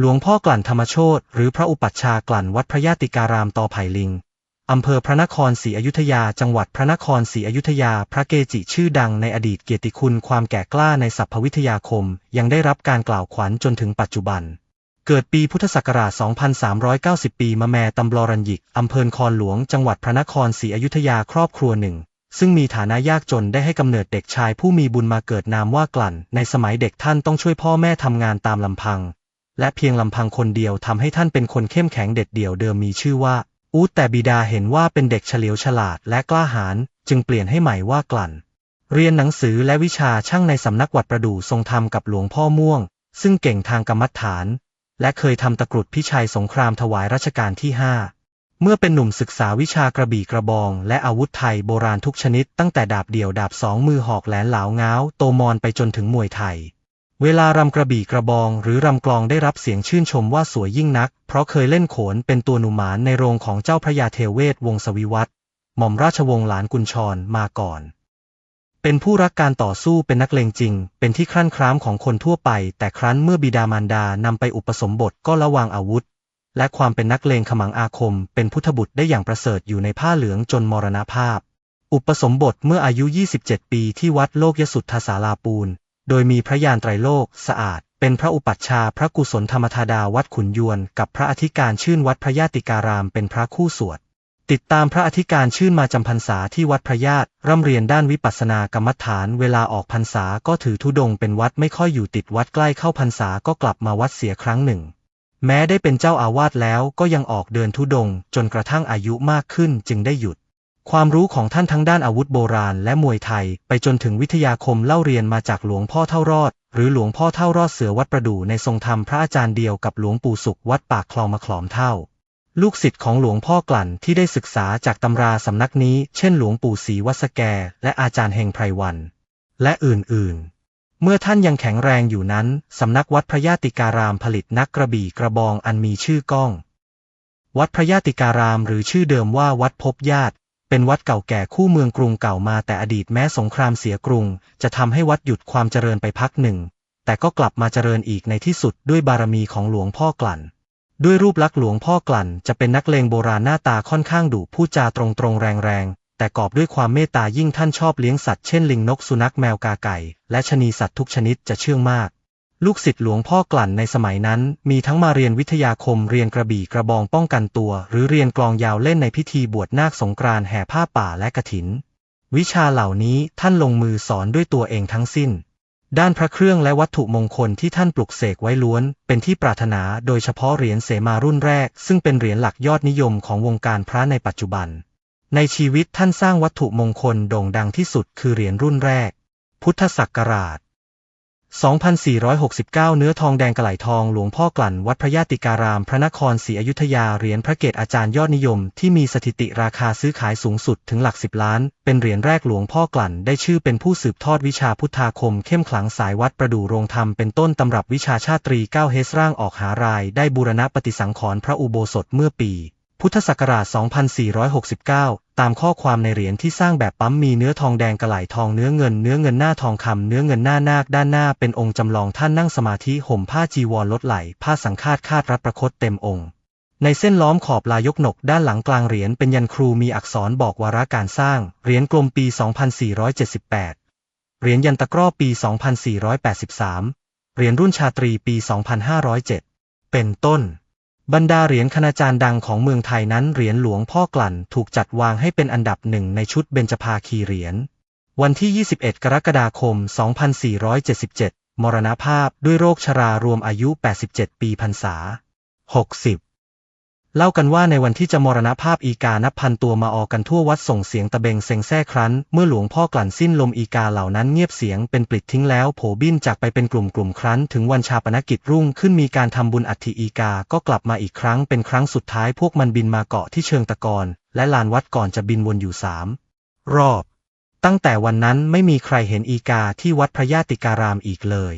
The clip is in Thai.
หลวงพ่อกลั่นธรรมโชตหรือพระอุปัชฌาย์กลั่นวัดพระยาติการามตอไผ่ลิงอำเภอพระนครศรีอยุธยาจังหวัดพระนครศรีอยุธยา พระเกจิชื่อดังในอดีตเกียรติคุณความแก่กล้าในสัพพวิทยาคม ยังได้รับการกล่าวขวัญจนถึงปัจจุบัน เกิดปีพุทธศักราช 2390 ปีมะแมตำบลรัญยิกอำเภอคอนหลวง จังหวัดพระนครศรีอยุธยาครอบครัวหนึ่ง ซึ่งมีฐานะยากจนได้ให้กำเนิดเด็กชายผู้มีบุญมาเกิดนามว่ากลั่น ในสมัยเด็กท่านต้องช่วยพ่อแม่ทำงานตามลำพัง และเพียงลำพังคนเดียวทำให้ท่านเป็นคนเข้มแข็งเด็ดเดี่ยวเดิมมีชื่อว่า อูดแต่บิดาเห็นว่าเป็นเด็กเฉลียวฉลาดและกล้าหาญจึงเปลี่ยนให้ใหม่ว่ากลั่น เรียนหนังสือและวิชาช่างในสำนักวัดประดู่ทรงธรรมกับหลวงพ่อม่วง ซึ่งเก่งทางกรรมฐาน และเคยทำตะกรุดพิชัยสงครามถวายรัชกาลที่5เมื่อเป็นหนุ่มศึกษาวิชากระบี่กระบอง และอาวุธไทยโบราณทุกชนิดตั้งแต่ดาบเดี่ยวดาบสองมือหอกแหลนเหลาเงาโตมอนไปจนถึงมวยไทย เวลารำกระบี่กระบองหรือรำกลองได้รับเสียงชื่นชมว่าสวยยิ่งนัก เพราะเคยเล่นโขนเป็นตัวหนุมานในโรงของเจ้าพระยาเทเวศวงศวิวัฒน์หม่อมราชวงศ์หลานกุญชรมาก่อน เป็นผู้รักการต่อสู้เป็นนักเลงจริง เป็นที่ครั่นคร้ามของคนทั่วไป แต่ครั้นเมื่อบิดามารดานำไปอุปสมบทก็ระวางอาวุธ และความเป็นนักเลงขมังอาคม เป็นพุทธบุตรได้อย่างประเสริฐอยู่ในผ้าเหลืองจนมรณภาพอุปสมบทเมื่ออายุ 27 ปีที่วัดโลกยสุทธาสาราปูน โดยมีพระยานไตรโลกสะอาด เป็นพระอุปัชฌาย์พระกุศลธรรมธาดาวัดขุนยวน กับพระอธิการชื่นวัดพระญาติการาม เป็นพระคู่สวด ติดตามพระอธิการชื่นมาจำพรรษาที่วัดพระญาติร่ำเรียนด้านวิปัสสนากรรมฐาน เวลาออกพรรษาก็ถือธุดงค์เป็นวัดไม่ค่อยอยู่ติดวัดใกล้เข้าพรรษาก็กลับมาวัดเสียครั้งหนึ่ง แม้ได้เป็นเจ้าอาวาสแล้วก็ยังออกเดินธุดงค์จนกระทั่งอายุมากขึ้นจึงได้หยุด ความรู้ของท่านทั้งด้านอาวุธโบราณและมวยไทย ไปจนถึงวิทยาคมเล่าเรียนมาจากหลวงพ่อเท่ารอด หรือหลวงพ่อเท่ารอดเสือวัดประดู่ในทรงธรรมพระอาจารย์เดียวกับหลวงปู่สุขวัดปากคลองมะขลอมเท่า ลูกศิษย์ของหลวงพ่อกลั่นที่ได้ศึกษาจากตำราสำนักนี้ เช่น หลวงปู่ศรีวัดสแก และอาจารย์เฮงไพรวัน และอื่นๆ เมื่อท่านยังแข็งแรงอยู่นั้นสำนักวัดพระญาติการามผลิตนักกระบี่กระบองอันมีชื่อก้อง วัดพระญาติการามหรือชื่อเดิมว่าวัดพบญาติ เป็นวัดเก่าแก่คู่เมืองกรุงเก่ามาแต่อดีตแม้สงครามเสียกรุง จะทำให้วัดหยุดความเจริญไปพักหนึ่ง แต่ก็กลับมาเจริญอีกในที่สุดด้วยบารมีของหลวงพ่อกลั่น ด้วยรูปลักษณ์หลวงพ่อกลั่น จะเป็นนักเลงโบราณหน้าตาค่อนข้างดุพูดจาตรงๆแรงๆ แต่กอบด้วยความเมตตายิ่งท่านชอบเลี้ยงสัตว์เช่นลิงนกสุนัขแมวกาไก่ และชนีสัตว์ทุกชนิดจะเชื่องมาก ลูกศิษย์หลวงพ่อกลั่นในสมัยนั้น มีทั้งมาเรียนวิทยาคมเรียนกระบี่กระบองป้องกันตัว หรือเรียนกลองยาวเล่นในพิธีบวชนาคสงกรานแห่ผ้าป่าและกฐิน วิชาเหล่านี้ท่านลงมือสอนด้วยตัวเองทั้งสิ้น ด้านพระเครื่องและวัตถุมงคลที่ท่านปลุกเสกไว้ล้วน เป็นที่ปรารถนาโดยเฉพาะเหรียญเสมารุ่นแรก ซึ่งเป็นเหรียญหลักยอดนิยมของวงการพระในปัจจุบัน ในชีวิตท่านสร้างวัตถุมงคลโด่งดังที่สุดคือเหรียญรุ่นแรก พุทธศักราช 2469 เนื้อทองแดงกระไหลทองหลวงพ่อกลั่นวัดพระญาติการามพระนครศรีอยุธยาเหรียญพระเกตอาจารย์ยอดนิยม ที่มีสถิติราคาซื้อขายสูงสุดถึงหลักสิบล้าน เป็นเหรียญแรกหลวงพ่อกลั่นได้ชื่อเป็นผู้สืบทอดวิชาพุทธาคมเข้มขลังสายวัดประดู่โรงธรรมเป็นต้นตำรับวิชาชาตรีเก้าเฮสร่างออกหารายได้บูรณะปฏิสังขรณ์พระอุโบสถเมื่อปี พุทธศักราช 2469 ตามข้อความในเหรียญที่สร้างแบบปั๊มมีเนื้อทองแดงกระไหลทองเนื้อเงินเนื้อเงินหน้าทองคำเนื้อเงินหน้านาคด้านหน้าเป็นองค์จำลองท่านนั่งสมาธิห่มผ้าจีวรลดไหล ผ้าสังฆาตคาดรัดประคตเต็มองค์ ในเส้นล้อมขอบลายกหนกด้านหลังกลางเหรียญเป็นยันครูมีอักษรบอกวาระการสร้าง เหรียญกลมปี 2478 เหรียญยันตะกร้อปี 2483 เหรียญรุ่นชาตรีปี 2507 เป็นต้น บรรดาเหรียญคณาจารย์ดังของเมืองไทยนั้นเหรียญหลวงพ่อกลั่นถูกจัดวางให้เป็นอันดับหนึ่งในชุดเบญจภาคีเหรียญ วันที่ 21 กรกฎาคม 2477 มรณภาพด้วยโรคชรารวมอายุ 87 ปีพรรษา 60 เล่ากันว่าในวันที่จะมรณภาพอีกานับพันตัวมาออกันทั่ววัดส่งเสียงตะเบงเซ็งแซ่ครั้น เมื่อหลวงพ่อกลั่นสิ้นลมอีกาเหล่านั้นเงียบเสียงเป็นปลิดทิ้งแล้วโผบินจากไปเป็นกลุ่มๆครั้น ถึงวันชาปนกิจรุ่งขึ้นมีการทำบุญอัฐิอีกา ก็กลับมาอีกครั้งเป็นครั้งสุดท้ายพวกมันบินมาเกาะที่เชิงตะกอนและลานวัดก่อนจะบินวนอยู่สามรอบ ตั้งแต่วันนั้นไม่มีใครเห็นอีกาที่วัดพระญาติการามอีกเลย